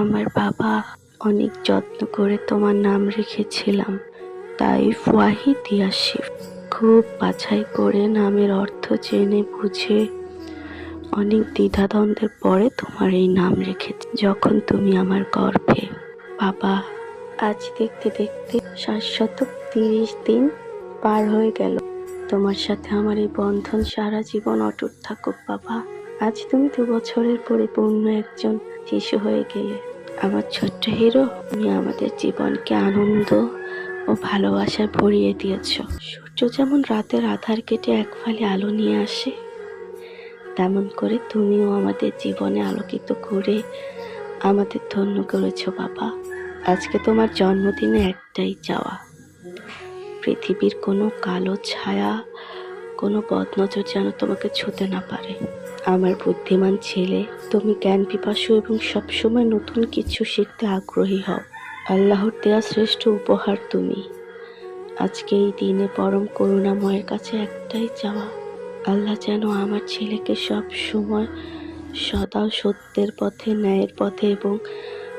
আমার বাবা অনেক যত্ন করে তোমার নাম রেখেছিলাম, তাই ওয়াহিদ ইয়াসিফ খুব বাছাই করে নামের অর্থ জেনে বুঝে অনেক দ্বিধাদ্বন্দ্বের পরে তোমার এই নাম রেখেছি, যখন তুমি আমার গর্ভে। বাবা, আজ দেখতে দেখতে শাশ্বত তিরিশ দিন পার হয়ে গেল। তোমার সাথে আমার এই বন্ধন সারা জীবন অটুট থাকুক, বাবা। আজ তুমি দু বছরের পরিপূর্ণ একজন শিশু হয়ে গেলে। আমার ছোট্ট হিরো, তুমি আমাদের জীবনকে আনন্দ ও ভালোবাসায় ভরিয়ে দিয়েছ। সূর্য যেমন রাতের আধার কেটে এক ফালি আলো নিয়ে আসে, তেমন করে তুমিও আমাদের জীবনে আলোকিত করে আমাদের ধন্য করেছ বাবা। আজকে তোমার জন্মদিনে একটাই চাওয়া। পৃথিবীর কোনো কালো ছায়া, কোনো বদনজর যেন তোমাকে ছুতে না পারে। আমার বুদ্ধিমান ছেলে, তুমি জ্ঞান পিপাসু এবং সবসময় নতুন কিছু শিখতে আগ্রহী হও। আল্লাহর দেয়া শ্রেষ্ঠ উপহার তুমি। আজকে এই দিনে পরম করুণাময়ের কাছে একটাই চাওয়া, আল্লাহ যেন আমার ছেলেকে সব সময় সদা সত্যের পথে, ন্যায়ের পথে এবং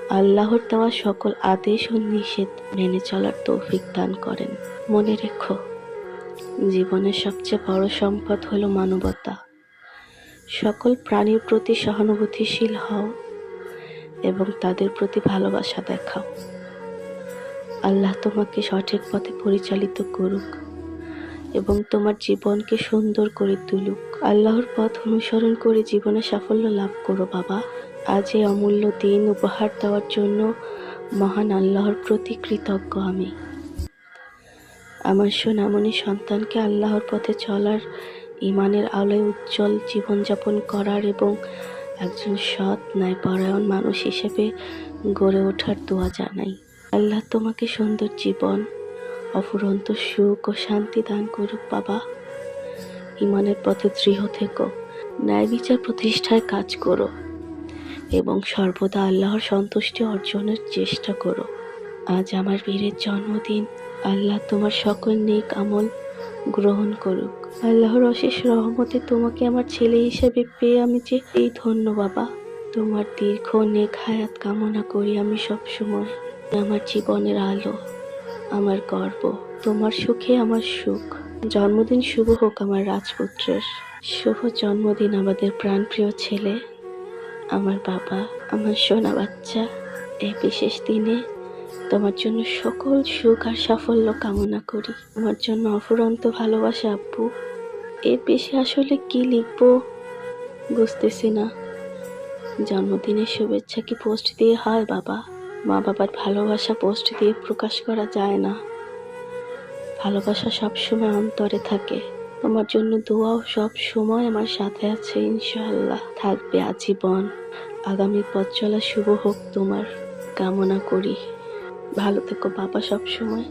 আল্লাহর দেওয়া সকল আদেশ ও নিষেধ মেনে চলার তৌফিক দান করেন। মনে রেখো, জীবনের সবচেয়ে বড় সম্পদ হলো মানবতা। সকল প্রাণীর প্রতি সহানুভূতিশীল হও এবং তাদের প্রতি ভালোবাসা দেখাও। আল্লাহ তোমাকে সঠিক পথে পরিচালিত করুক এবং তোমার জীবনকে সুন্দর করে তুলুক। আল্লাহর পথ অনুসরণ করে জীবনে সাফল্য লাভ করো বাবা। আজ এই অমূল্য দিন উপহার দেওয়ার জন্য মহান আল্লাহর প্রতি কৃতজ্ঞ আমি। আমার সোনামণি সন্তানকে আল্লাহর পথে চলার ইমানের আলোয় উজ্জ্বল জীবনযাপন করার এবং একজন সৎ ন্যায়পরায়ণ মানুষ হিসেবে গড়ে ওঠার দোয়া জানাই। আল্লাহ তোমাকে সুন্দর জীবন, অফুরন্ত সুখ ও শান্তি দান করুক বাবা। ইমানের পথে দৃঢ় থেকো, ন্যায় বিচার প্রতিষ্ঠায় কাজ করো এবং সর্বদা আল্লাহর সন্তুষ্টি অর্জনের চেষ্টা করো। আজ আমার বীরের জন্মদিন, আল্লাহ তোমার সকল নেক আমল গ্রহণ করুক। আল্লাহর অশেষ রহমতে তোমাকে আমার ছেলে হিসেবে পেয়ে আমি যে এই ধন্য বাবা। তোমার দীর্ঘ নেক হায়াত কামনা করি আমি সব সময় আমার জীবনের আলো, আমার গর্ব, তোমার সুখে আমার সুখ। জন্মদিন শুভ হোক আমার রাজপুত্রের। শুভ জন্মদিন আমাদের প্রাণপ্রিয় ছেলে, আমার বাবা, আমার সোনা বাচ্চা। এই বিশেষ দিনে তোমার জন্য সকল সুখ আর সাফল্য কামনা করি। আমার জন্য অফুরন্ত ভালোবাসা, আব্বু। এর বেশি আসলে কি লিখব বুঝতেছি না। জন্মদিনের শুভেচ্ছা কি পোস্ট দিয়ে হয়, বাবা? মা বাবার ভালোবাসা পোস্ট দিয়ে প্রকাশ করা যায় না। ভালোবাসা সবসময় অন্তরে থাকে। তোমার জন্য দোয়াও সব সময় আমার সাথে আছে, ইনশাআল্লাহ। থাকবে আজীবন। আগামী পথ চলা শুভ হোক তোমার। কামনা করি। ভালো থেকো বাবা সব সময়